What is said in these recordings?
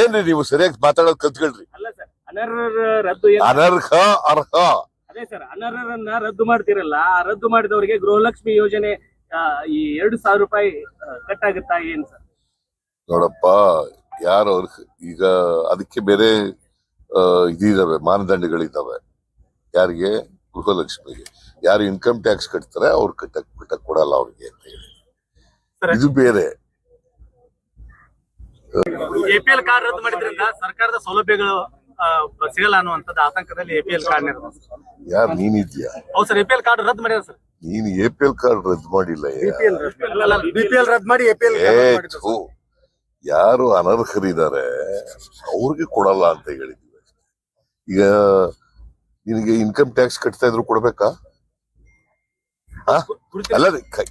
ಏನ್ರಿ ನೀವು ಸರಿಯಾಗಿ ಮಾತಾಡೋದ್ ಕಲ್ತ್ಕೊಳ್ರಿ ಅನರ್ಹ ಅರ್ಹ. ಅದೇ ಸರ್ ಅನರ್ಹರನ್ನ ರದ್ದು ಮಾಡ್ತಿರಲ್ಲ ರದ್ದು ಮಾಡಿದವರಿಗೆ ಗೃಹಲಕ್ಷ್ಮಿ ಯೋಜನೆ ಈ ಎರಡು ಸಾವಿರ ರೂಪಾಯಿ ಕಟ್ ಆಗುತ್ತಾ ಏನ್ ಸರ್? ನೋಡಪ್ಪ ಯಾರು ಅವ್ರ ಈಗ ಅದಕ್ಕೆ ಬೇರೆ ಇದಿದಾವೆ ಮಾನದಂಡಗಳಿದಾವೆ. ಯಾರಿಗೆ? ಗೃಹಲಕ್ಷ್ಮಿಗೆ. ಯಾರು ಇನ್ಕಮ್ ಟ್ಯಾಕ್ಸ್ ಕಟ್ತಾರೆ ಅವ್ರು ಕಟ್ಟಕ್ ಕಟ್ಟಕ್ ಕೊಡಲ್ಲ ಅವ್ರಿಗೆ ಅಂತ ಹೇಳಿ. ಇದು ಬೇರೆ. ಎಪಿಎಲ್ ಕಾರ್ಡ್ ರದ್ದು ಮಾಡಿದ್ರಿಂದ ಸರ್ಕಾರದ ಸೌಲಭ್ಯಗಳು ಸಿಗಲ್ಲ ಅನ್ನುವಂಥದ್ದು ಆತಂಕದಲ್ಲಿ ಎಪಿಎಲ್ ಕಾರ್ಡ್ ಯಾರು ನೀನಿದ್ಯಾ? ಹೌದು ಸರ್ ಎಪಿಎಲ್ ಕಾರ್ಡ್ ರದ್ದು ಮಾಡಿದ್ರೆ ಸರ್. ನೀನು ಎಪಿಎಲ್ ಕಾರ್ಡ್ ರದ್ದು ಮಾಡಿಲ್ಲ ಬಿಪಿಎಲ್ ರದ್ದು ಮಾಡಿ ಎಪಿಎಲ್. ಯಾರು ಅನರ್ಹರಿದ್ದಾರೆ ಅವ್ರಿಗೆ ಕೊಡಲ್ಲ ಅಂತ ಹೇಳಿದ್ವಿ ಈಗ ನಿನಗೆ ಇನ್ಕಮ್ ಟ್ಯಾಕ್ಸ್ ಕಟ್ತಾ ಇದ್ರು ಕೊಡ್ಬೇಕಾ? ಅಲ್ಲದೆ ಅಲ್ಲ ರೀ, ಕ-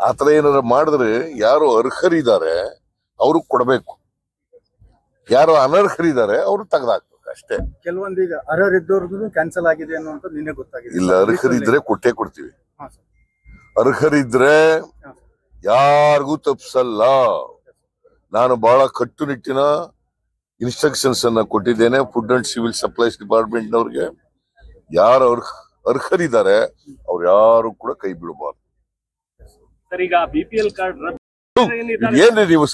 ಆತರ ಏನಾದ್ರು ಮಾಡಿದ್ರೆ ಯಾರು ಅರ್ಹರಿದ್ದಾರೆ ಅವ್ರಿಗೆ ಕೊಡಬೇಕು. ಯಾರು ಅನರ್ಹರಿದ್ದಾರೆ ಅವ್ರು ತೆಗೆದಾಕ್ಬೇಕು ಅಷ್ಟೇ. ಕೆಲವೊಂದೀಗ ಅರ್ಹರಿದ್ದವ್ರದ್ದು ಕ್ಯಾನ್ಸಲ್ ಆಗಿದೆ ಅನ್ನುವಂತ ನಿನ್ನೆ ಗೊತ್ತಾಗಿದೆ. ಇಲ್ಲ ಅರ್ಹರಿದ್ರೆ ಕೊಟ್ಟೇ ಕೊಡ್ತೀವಿ. ಅರ್ಹರಿದ್ರೆ. ಯಾರಿಗೂ ತಪ್ಪಿಸಲ್ಲ ನಾನು ಬಹಳ ಕಟ್ಟುನಿಟ್ಟಿನ ಇನ್ಸ್ಟ್ರಕ್ಷನ್ಸ್ ಅನ್ನ ಕೊಟ್ಟಿದ್ದೇನೆ food and civil supplies department ನವ್ರಿಗೆ. ಯಾರು ಅರ್ಹ ಅರ್ಹರಿದ್ದಾರೆ ಅವ್ರು ಯಾರು ಕೂಡ ಕೈ ಬಿಡಬಾರ್ದು ಸರ್ ಈಗ ಬಿಪಿಎಲ್ ಕಾರ್ಡ್ ರದ್ದು? ಏನ್ರಿ ನೀವು